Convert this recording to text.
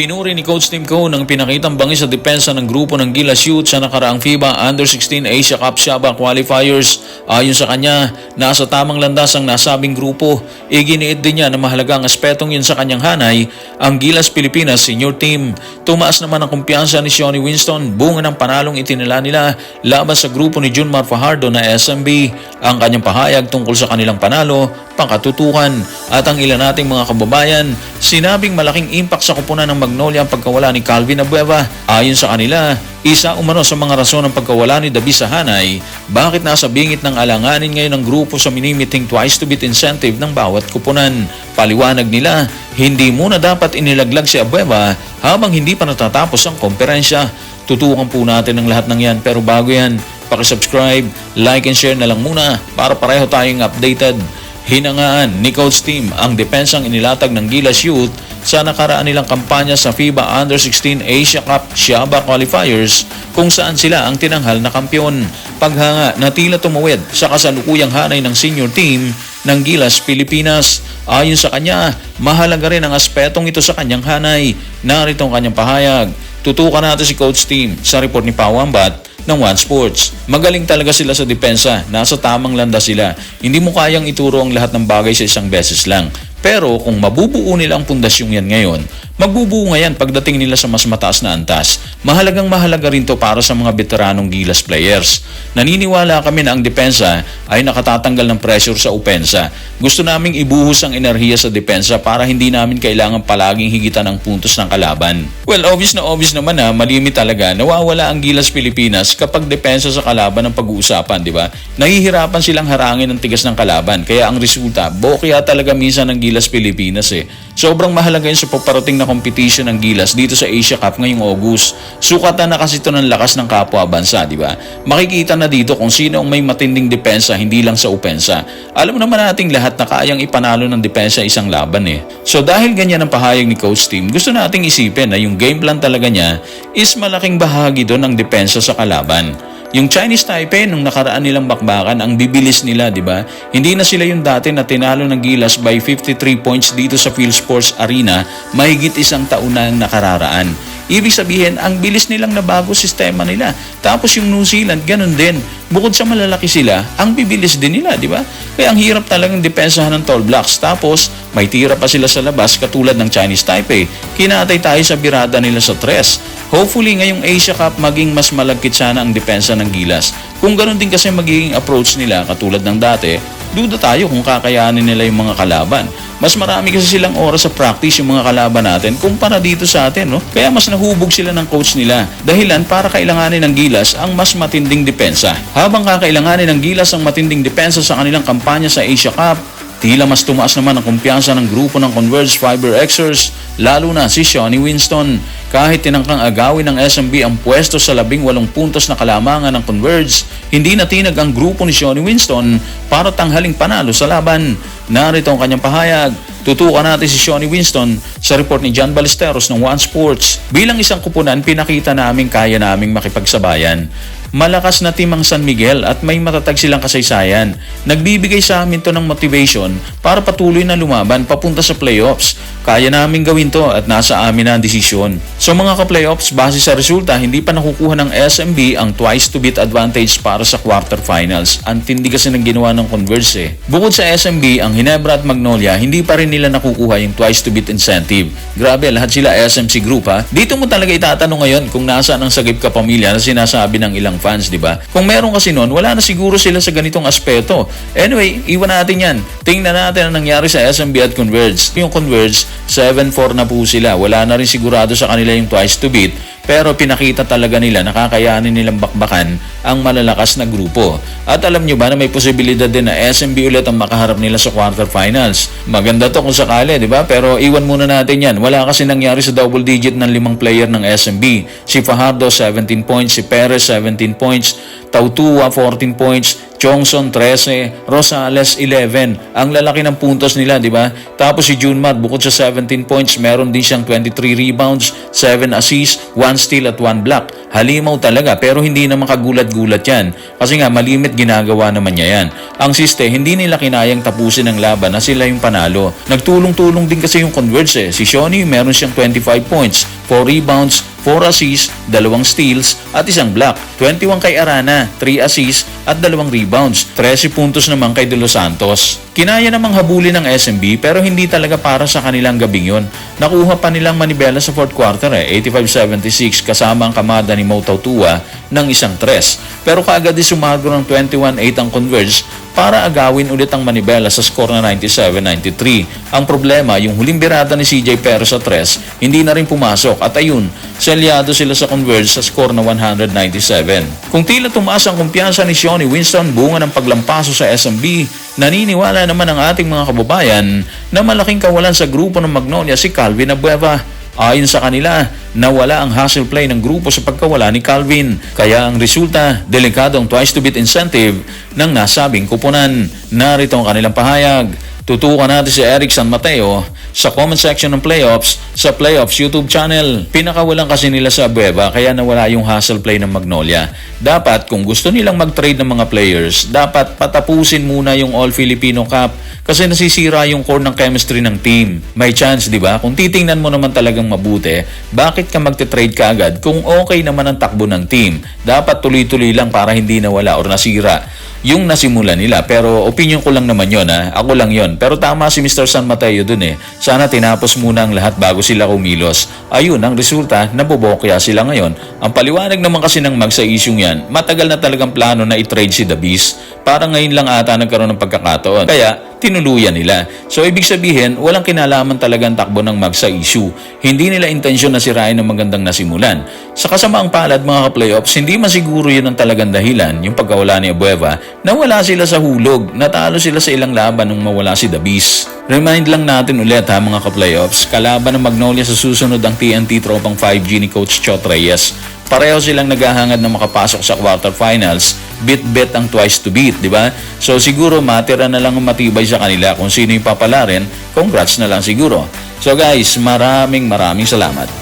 Pinuri ni Coach Tim Cone ang pinakitang bangis sa depensa ng grupo ng Gilas Youth sa nakaraang FIBA Under-16 Asia Cup Shaba Qualifiers. Ayon sa kanya, nasa tamang landas ang nasabing grupo. Iginiit din niya na mahalagang aspetong yun sa kanyang hanay, ang Gilas Pilipinas Senior Team. Tumaas naman ang kumpiyansa ni Shawnee Winston, bunga ng panalong itinala nila laban sa grupo ni Junmar Fajardo na SMB. Ang kanyang pahayag tungkol sa kanilang panalo, pangkatutukan at ang ilan nating mga kababayan, sinabing malaking impact sa kupunan ng Magnolia ang pagkawala ni Calvin Abueva. Ayon sa kanila, isa umano sa mga rason ng pagkawala ni David sa Hanay, bakit nasa bingit ng alanganin ngayon ng grupo sa minimiting twice to beat incentive ng bawat kupunan. Paliwanag nila, hindi muna dapat inilaglag si Abueva habang hindi pa natatapos ang komperensya. Tutukan po natin ang lahat ng yan pero bago yan, pakisubscribe, like and share na lang muna para pareho tayong updated. Hinangaan ni Coach Team ang depensang inilatag ng Gilas Youth sa nakaraan nilang kampanya sa FIBA Under-16 Asia Cup Shaba Qualifiers kung saan sila ang tinanghal na kampyon. Paghanga na tila tumawid sa kasalukuyang hanay ng senior team ng Gilas Pilipinas. Ayon sa kanya, mahalaga rin ang aspetong ito sa kanyang hanay. Narito ang kanyang pahayag. Tutukan natin si Coach Team sa report ni Pawambat ng One Sports. Magaling talaga sila sa depensa, nasa tamang landas sila. Hindi mo kayang ituro ang lahat ng bagay sa isang beses lang. Pero kung mabubuo nila ang pundasyong yan ngayon, magbubuo nga yan pagdating nila sa mas mataas na antas. Mahalagang mahalaga rin to para sa mga veteranong Gilas players. Naniniwala kami na ang depensa ay nakatatanggal ng pressure sa opensa. Gusto naming ibuhos ang enerhiya sa depensa para hindi namin kailangan palaging higitan ang puntos ng kalaban. Well, obvious na obvious naman na malimit talaga nawawala ang Gilas Pilipinas kapag depensa sa kalaban ang pag-uusapan, di ba? Nahihirapan silang harangin ang tigas ng kalaban. Kaya ang resulta, bokya talaga minsan ng Gilas Pilipinas eh. Sobrang mahalaga yun sa paparating na competition ng Gilas dito sa Asia Cup ngayong August. Sukatan na kasi ito ng lakas ng kapwa bansa, di ba? Makikita na dito kung sino ang may matinding depensa, hindi lang sa opensa. Alam naman nating lahat na kayang ipanalo ng depensa isang laban eh. So dahil ganyan ang pahayag ni Coach Tim, gusto nating isipin na yung game plan talaga niya is malaking bahagi doon ng depensa sa kalaban. Yung Chinese Taipei nung nakaraan nilang bakbakan, ang bibilis nila, di ba? Hindi na sila yung dati na tinalo ng Gilas by 53 points dito sa Phil Sports Arena, mahigit isang taon na nakararaan. Ibig sabihin, ang bilis nilang nabago sistema nila. Tapos yung New Zealand, ganun din. Bukod sa malalaki sila, ang bibilis din nila, di ba? Kaya ang hirap talagang depensahan ng tall blocks. Tapos, may tira pa sila sa labas katulad ng Chinese Taipei. Kinatay tayo sa birada nila sa tres. Hopefully, ngayong Asia Cup, maging mas malagkit sana ang depensa ng Gilas. Kung ganun din kasi magiging approach nila katulad ng dati, duda tayo kung kakayanin nila yung mga kalaban. Mas marami kasi silang oras sa practice yung mga kalaban natin kumpara dito sa atin, no? Kaya mas nahubog sila ng coach nila. Dahilan para kailanganin ng Gilas ang mas matinding depensa. Habang kakailanganin ng Gilas ang matinding depensa sa kanilang kampanya sa Asia Cup, Tila mas tumaas naman ang kumpiyansa ng grupo ng Converge Fiber Xers, lalo na si Shawnee Winston. Kahit tinangkang agawin ng SMB ang pwesto sa labing walong puntos na kalamangan ng Converge, hindi natinag ang grupo ni Shawnee Winston para tanghaling panalo sa laban. Narito ang kanyang pahayag. Tutukan natin si Shawnee Winston sa report ni John Ballesteros ng One Sports. Bilang isang kupunan, pinakita namin kaya naming makipagsabayan. Malakas na team ang San Miguel at may matatag silang kasaysayan. Nagbibigay sa amin to ng motivation para patuloy na lumaban papunta sa playoffs. Kaya namin gawin to at nasa amin na ang desisyon. So mga ka-playoffs, base sa resulta, hindi pa nakukuha ng SMB ang twice to beat advantage para sa quarterfinals. Ang tindi kasi ng ginawa ng Converse eh. Bukod sa SMB, ang Hinebra at Magnolia, hindi pa rin nila nakukuha yung twice to beat incentive. Grabe, lahat sila SMC group ha. Dito mo talaga itatanong ngayon kung nasaan ang sagip ka pamilya na sinasabi ng ilang fans, di ba? Kung meron kasi noon, wala na siguro sila sa ganitong aspeto. Anyway, iwan natin yan. Tingnan natin ang nangyari sa SMB at Converge. Yung Converge, 7-4 na po sila. Wala na rin sigurado sa kanila yung twice to beat. Pero pinakita talaga nila na kakayanin nilang bakbakan ang malalakas na grupo. At alam nyo ba na may posibilidad din na SMB ulit ang makaharap nila sa quarterfinals. Maganda to kung sakali, di ba? Pero iwan muna natin yan. Wala kasi nangyari sa double digit ng limang player ng SMB. Si Fajardo 17 points, si Perez 17 points. Tautua 14 points, Chongson 13, Rosales 11. Ang lalaki ng puntos nila, di ba? Tapos si Junmar bukod sa 17 points, meron din siyang 23 rebounds, 7 assists, 1 steal at 1 block. Halimaw talaga pero hindi naman kagulat-gulat yan. Kasi nga malimit ginagawa naman niya yan. Ang siste, hindi nila kinayang tapusin ang laban na sila yung panalo. Nagtulong-tulong din kasi yung Converse eh. Si Shoni meron siyang 25 points, 4 rebounds, 4 assists, 2 steals at isang block. 21 kay Arana, 3 assists at 2 rebounds. 13 puntos naman kay De Los Santos. Kinaya namang habulin ng SMB pero hindi talaga para sa kanilang gabing yon. Nakuha pa nilang manibela sa fourth quarter eh, 85-76 kasama ang kamada Mo Tautua ng isang tres. Pero kaagad di sumago ng 21-8 ang Converge para agawin ulit ang manibela sa score na 97-93. Ang problema, yung huling birada ni CJ Perez sa tres, hindi na rin pumasok at ayun, selyado sila sa Converge sa score na 197. Kung tila tumaas ang kumpiyansa ni Shawnee Winston bunga ng paglampaso sa SMB, naniniwala naman ang ating mga kababayan na malaking kawalan sa grupo ng Magnolia si Calvin Abueva. Ayon sa kanila, nawala ang hustle play ng grupo sa pagkawala ni Calvin. Kaya ang resulta, delikado ang twice to beat incentive ng nasabing kupunan. Narito ang kanilang pahayag. Tutukan natin si Eric San Mateo sa comment section ng playoffs sa playoffs YouTube channel. Pinakawalan kasi nila sa Abueva kaya nawala yung hustle play ng Magnolia. Dapat kung gusto nilang mag-trade ng mga players, dapat patapusin muna yung All Filipino Cup kasi nasisira yung core ng chemistry ng team. May chance, di ba? Kung titingnan mo naman talagang mabuti, bakit ka magte-trade ka agad kung okay naman ang takbo ng team? Dapat tuloy-tuloy lang para hindi nawala or nasira yung nasimula nila. Pero opinion ko lang naman yon ha. Ako lang yon. Pero tama si Mr. San Mateo dun eh. Sana tinapos muna ang lahat bago sila kumilos. Ayun, ang resulta, nabobokya sila ngayon. Ang paliwanag naman kasi ng mag sa isyong yan, matagal na talagang plano na i-trade si The Beast. Parang ngayon lang ata nagkaroon ng pagkakataon. Kaya, tinuluyan nila. So, ibig sabihin, walang kinalaman talaga ang takbo ng mag sa issue. Hindi nila intensyon na sirain ng magandang nasimulan. Sa kasamaang palad mga ka-playoffs, hindi masiguro yun ang talagang dahilan, yung pagkawala ni Abueva, na wala sila sa hulog. Natalo sila sa ilang laban nung mawala si Beast. Remind lang natin ulit ha mga ka-playoffs, kalaban ng Magnolia sa susunod ang TNT tropang 5G ni Coach Chot Reyes. Pareho silang naghahangad na makapasok sa quarterfinals. Bit-bet ang twice to beat, di ba? So siguro matira na lang ang matibay sa kanila kung sino yung papalarin. Congrats na lang siguro. So guys, maraming maraming salamat.